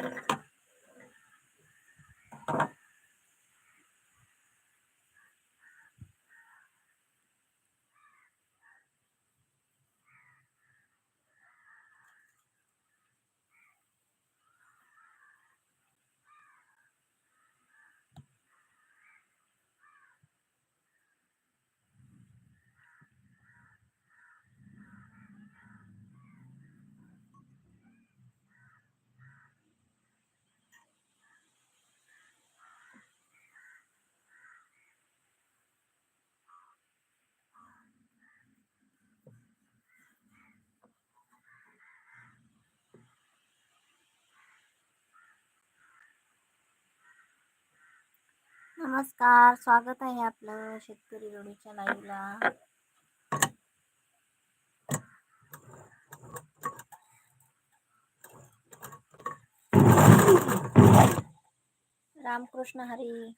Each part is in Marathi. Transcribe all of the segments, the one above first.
Thank you. नमस्कार स्वागत आहे आपलं शेतकरी जोडीच्या लाईव्हला. रामकृष्ण हरी.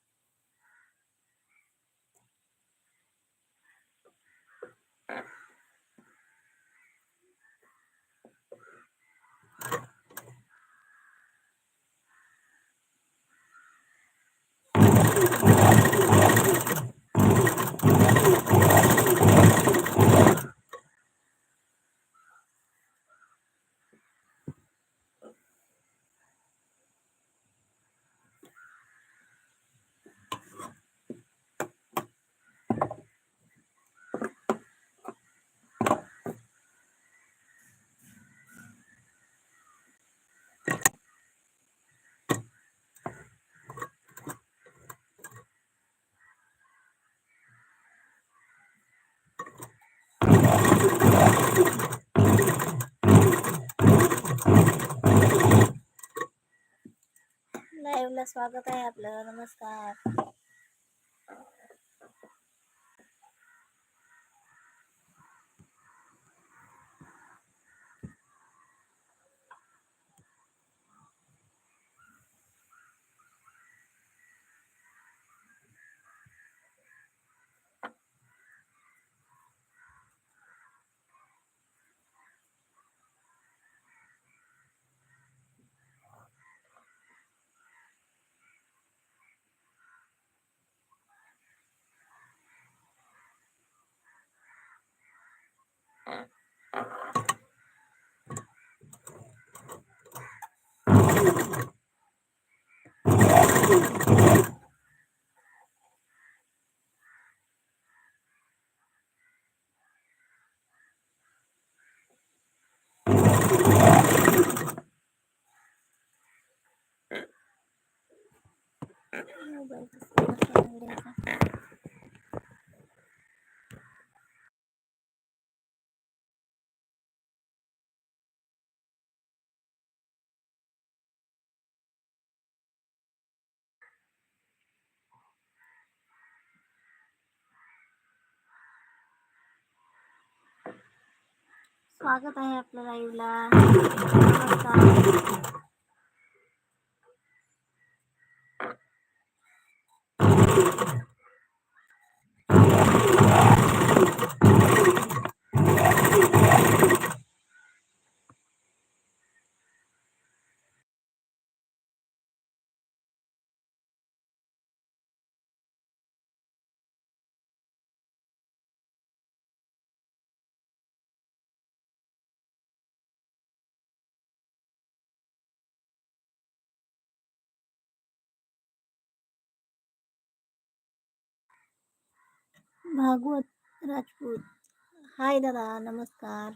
लाईव्हला स्वागत आहे आपलं. नमस्कार. स्वागत आहे आपल्या लाईव्हला. नमस्कार. भागवत राजपूत. हाय दादा नमस्कार.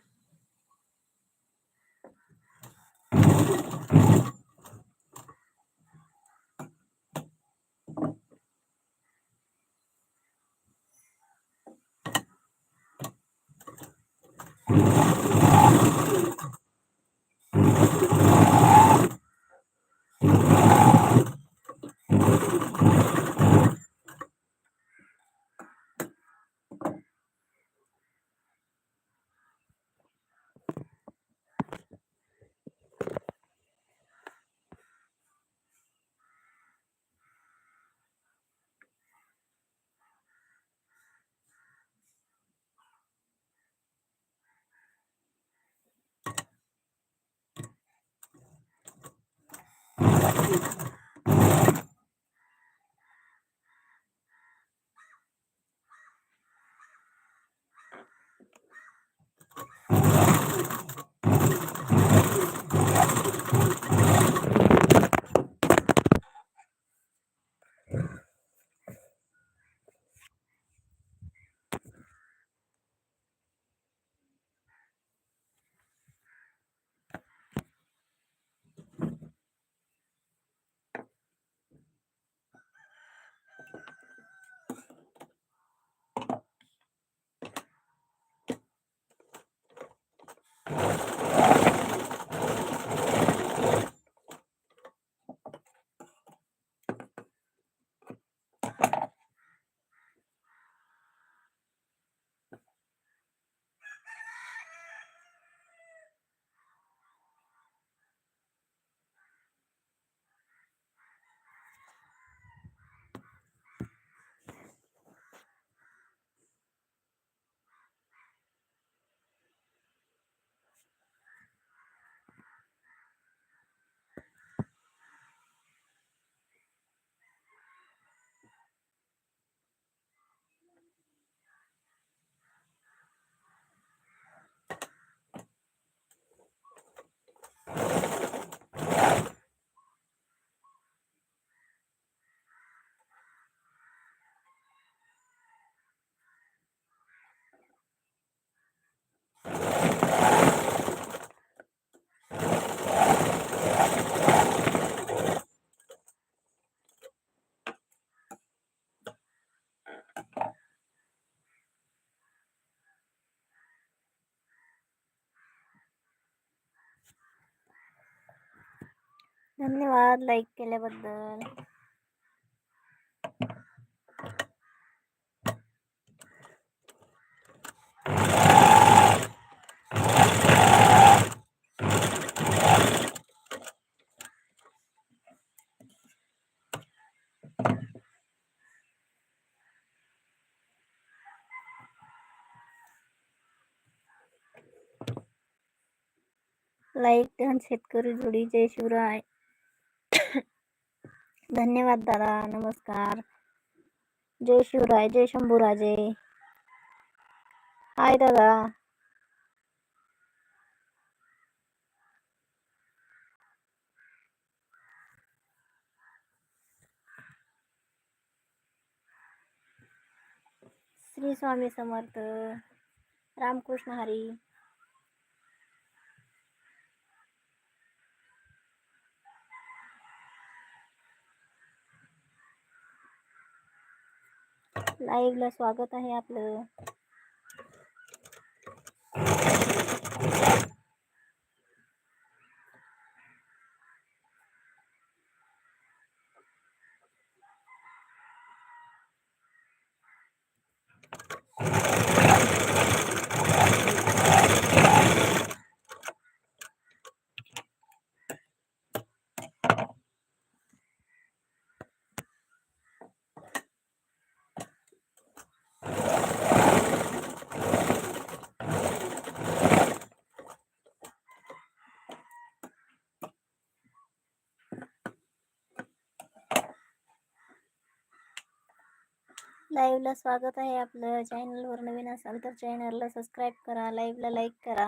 धन्यवाद लाईक केल्याबद्दल. लाईक शेतकरी जोडी. जय शिवराय. धन्यवाद दादा नमस्कार. जय शिवराय जय शंभूराजे. हाय दादा. श्री स्वामी समर्थ. रामकृष्ण हरी. लाईव्ह ला स्वागत आहे आपलं. लाईव्हला स्वागत आहे आपलं चॅनलवर नवीन असाल तर चॅनलला सबस्क्राईब करा लाईव्हला लाईक करा.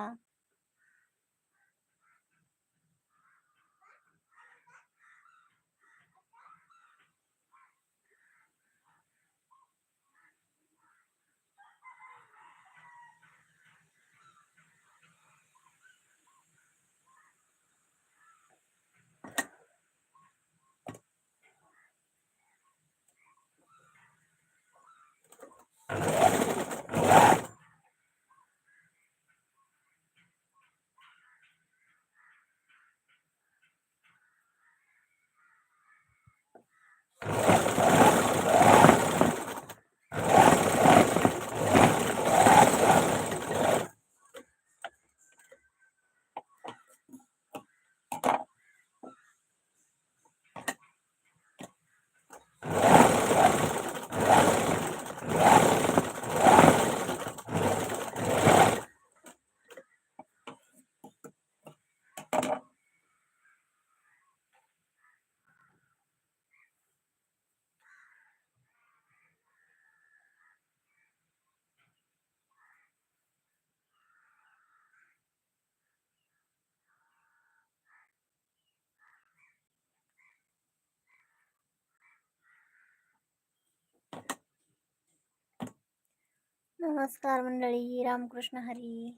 नमस्कार मंडळी रामकृष्ण हरी.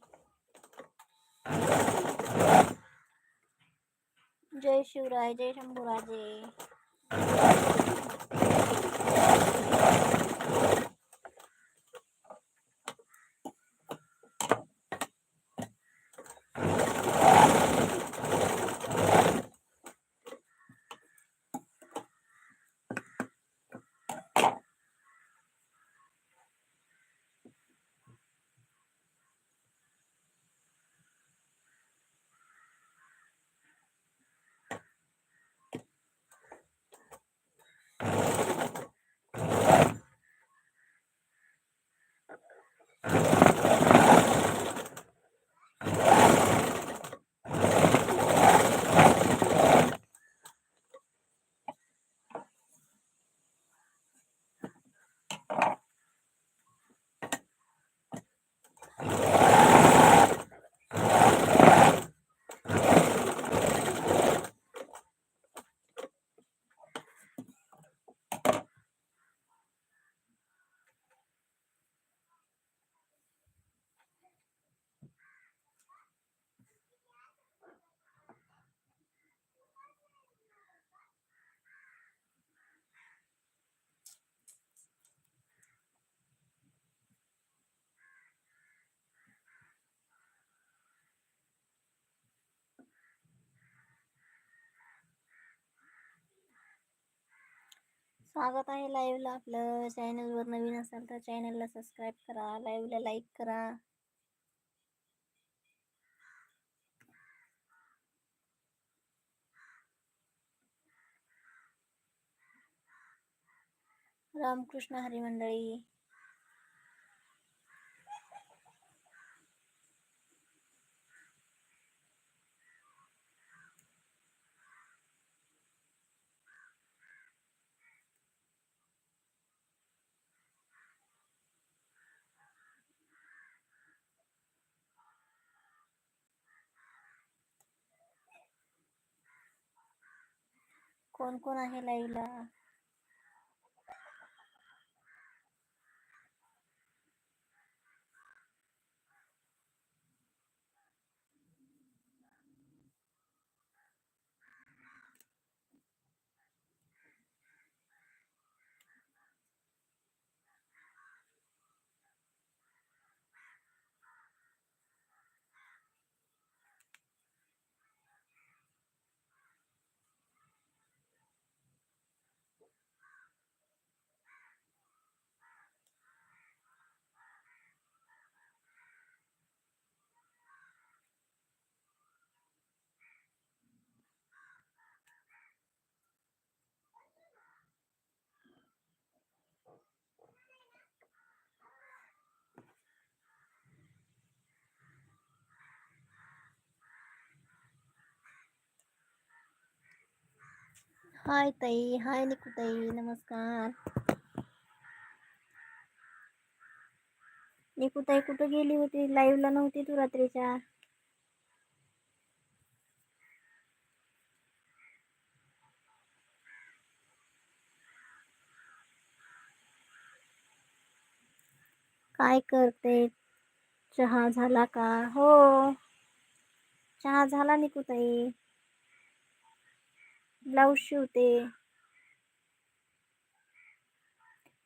जय शिवराय जय शंभूराजे. स्वागत आहे लाईव्हला आपलं. चॅनलवर नवीन असाल तर चॅनलला सबस्क्राईब करा. लाईव्हला लाईक करा. रामकृष्ण हरी मंडळी कोण कोण आहे लाईव्हला हाय ताई हाय निकुताई नमस्कार निकुताई कुठं गेली होती? लाईव्हला नव्हती तू रात्रीच्या. काय करते? चहा झाला का? हो. चहा झाला निकुताई ब्लाऊज शिवते.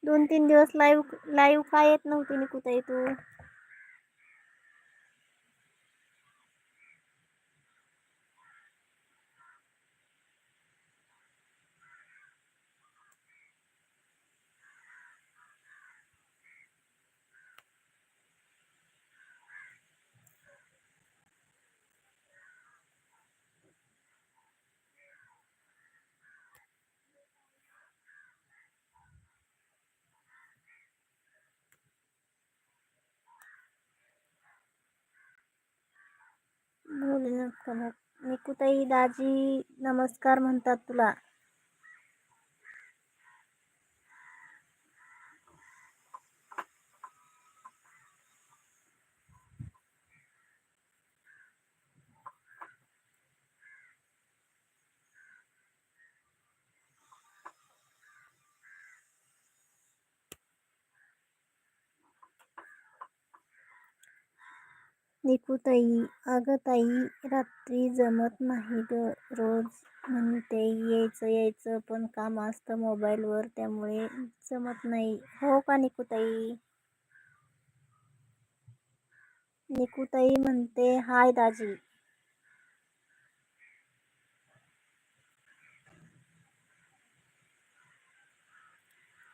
दोन तीन दिवस लाईव्ह लाईव्ह का येत नव्हती निकू ताई तू? बोल निकू ताई दाजी नमस्कार म्हणतात तुला. निकूताई अगं ताई रात्री जमत नाही ग रोज म्हणते यायचं यायचं पण काम असतं मोबाईलवर त्यामुळे जमत नाही. हो का निकूताई? निकूताई म्हणते हाय दाजी.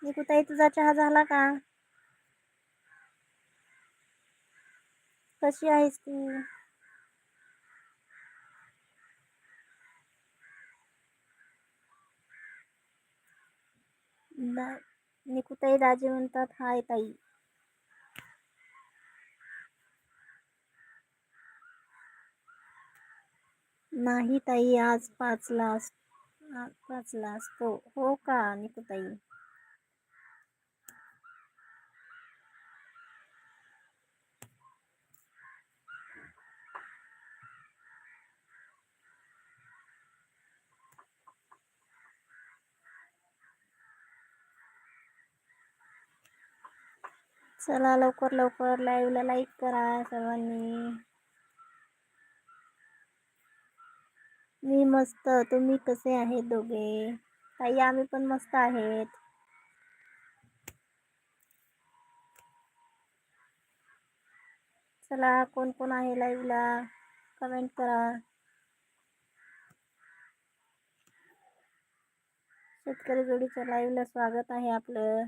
निकूताई तुझा चहा झाला का? कशी आहेस तू? निकुताई राजे म्हणतात हाय ताई. नाही ताई आज पाचला पाचला असतो. हो का निकुताई? चला लवकर लवकर लाईव्हला लाईक करा सर्वांनी. मी मस्त तुम्ही कसे आहेत दोघे? ताई आम्ही पण मस्त आहेत. चला कोण कोण आहे लाईव्हला कमेंट करा. शेतकरी जोडीच्या लाईव्हला स्वागत आहे आपलं.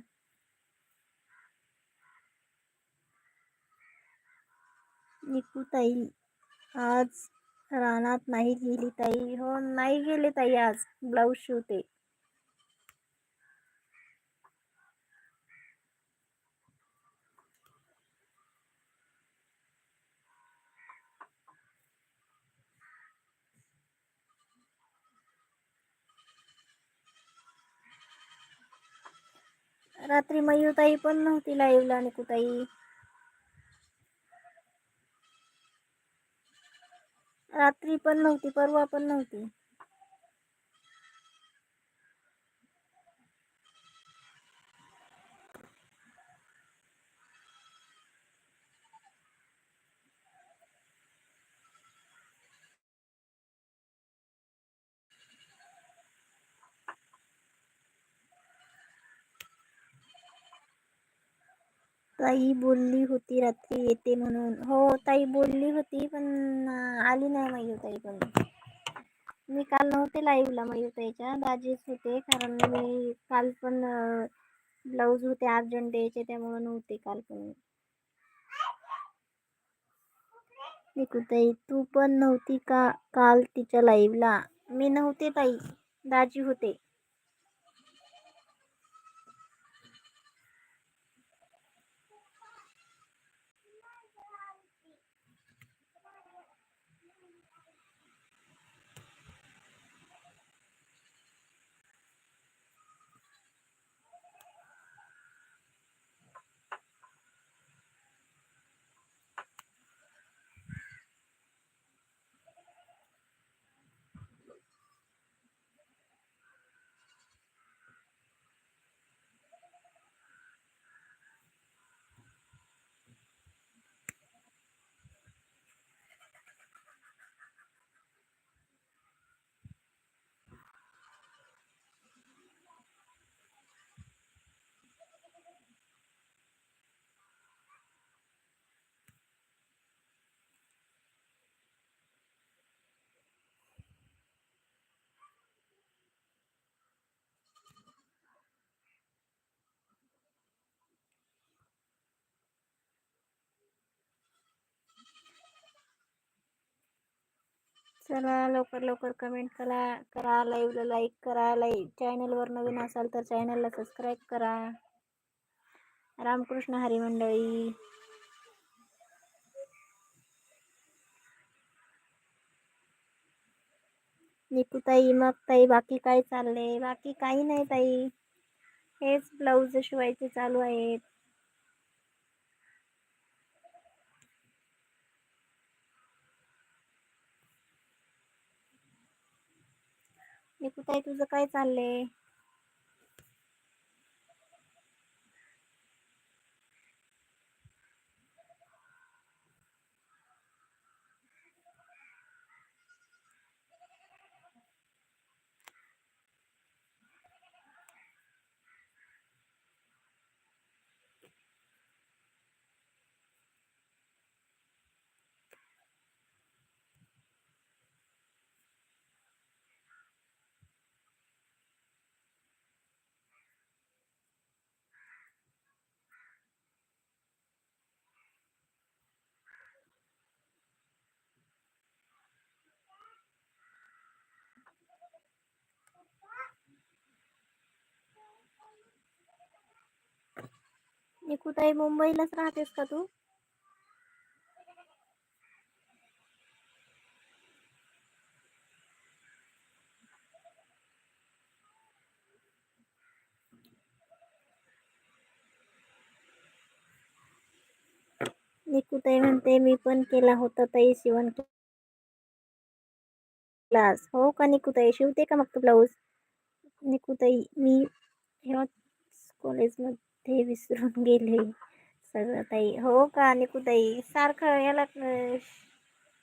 निकू ताई. आज रानात नाही गेली ताई. हो नाही गेले ताई आज. ब्लाऊज शिवते. रात्री मयूताई पण नव्हती लाईव्हला निकूताई. रात्री पण नव्हती परवा पण नव्हती. ताई बोलली होती रात्री येते म्हणून. हो ताई बोलली होती पण आली नाही मयूताई पण. मी काल नव्हते लाईव्हला मयूताईच्या दाजीच होते कारण मी काल पण ब्लाऊज होते अर्जंट द्यायचे त्यामुळे नव्हते काल पण. निकूताई तू पण नव्हती का काल तिच्या लाईव्हला मी नव्हते ताई. दाजी होते. चला लवकर लवकर कमेंट करा करा लाईव्हला लाईक करा लाईक चॅनलवर नवीन असाल तर चॅनलला सबस्क्राईब करा. रामकृष्ण हरी मंडळी. निकू ताई मग ताई बाकी काय चाललंय? बाकी काही नाही ताई. हेच ब्लाऊज शिवायचे चालू आहेत. मी कुठं आहे तुझं काय चाललंय? निकूताई मुंबईलाच राहतेस का तू? निकूताई म्हणते मी पण केला होता ताई शिवण क्लास हो का निकूताई? शिवते का मग तू ब्लाऊज? निकूताई मी ह्याच कॉलेजमध्ये ते विसरून गेले. सगळं ताई. हो का निकूताई? सारखं याला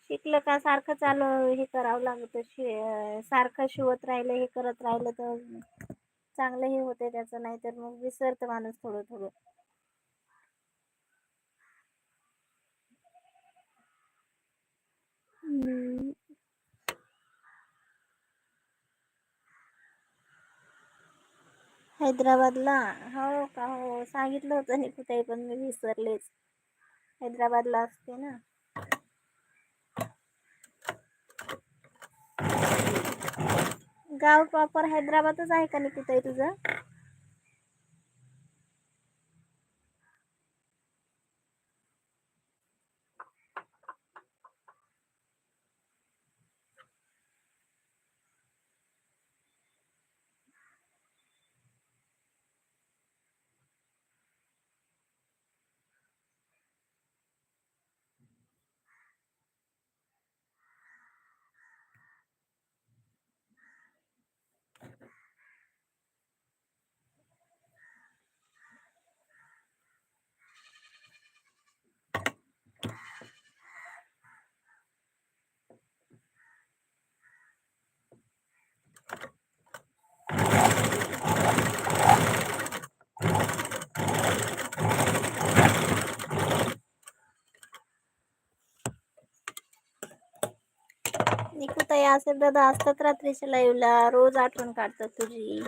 शिकलं का? सारखं चालू हे करावं लागतं. शि सारखं शिवत राहिलं हे करत राहिलं तर चांगलं हे होते त्याचं. नाही तर मग विसरतं माणूस थोडं थोडं. हम्म. हैदराबादला. हो का? हो सांगितलं होतं निकुताई पण मी विसरलेच. हैदराबादला असते ना. गाव प्रॉपर हैदराबादच आहे का निकुताई तुझं? निकुताई असेल दादा असतात रात्रीच्या लाईव्हला रोज आठवण काढतात तुझी.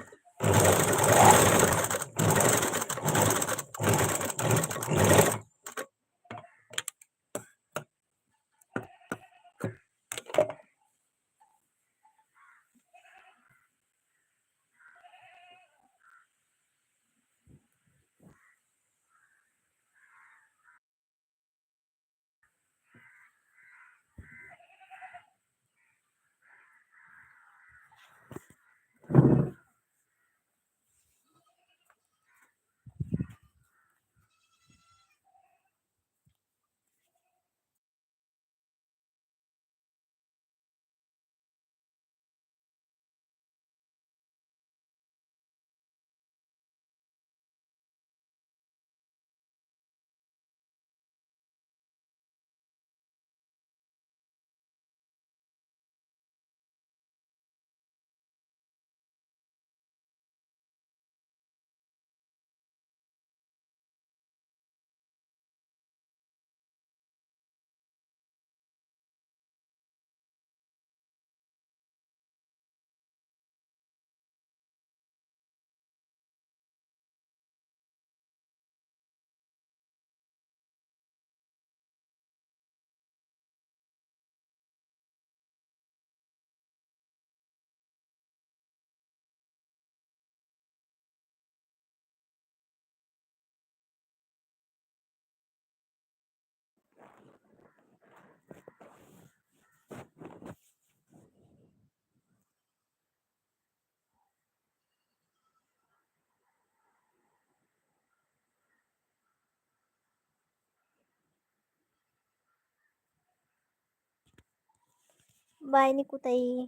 बाय निकुताई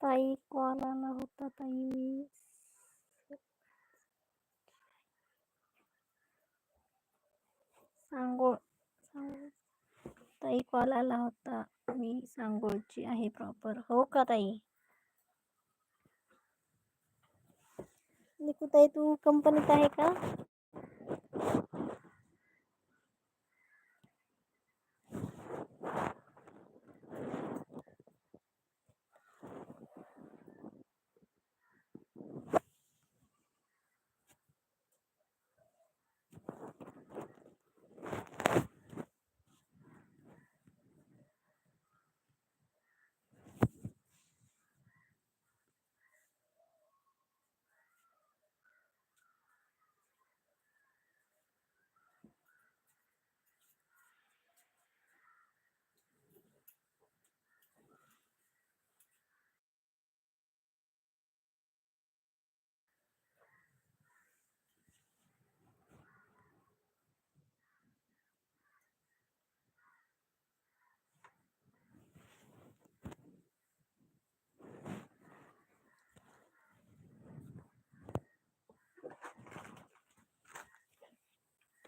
ताई कॉल आला होता ताई मी सांगोळ सांगोळ ताई कॉल आला होता मी सांगोळची आहे प्रॉपर हो का ताई निकुताई तू कंपनीत आहे का?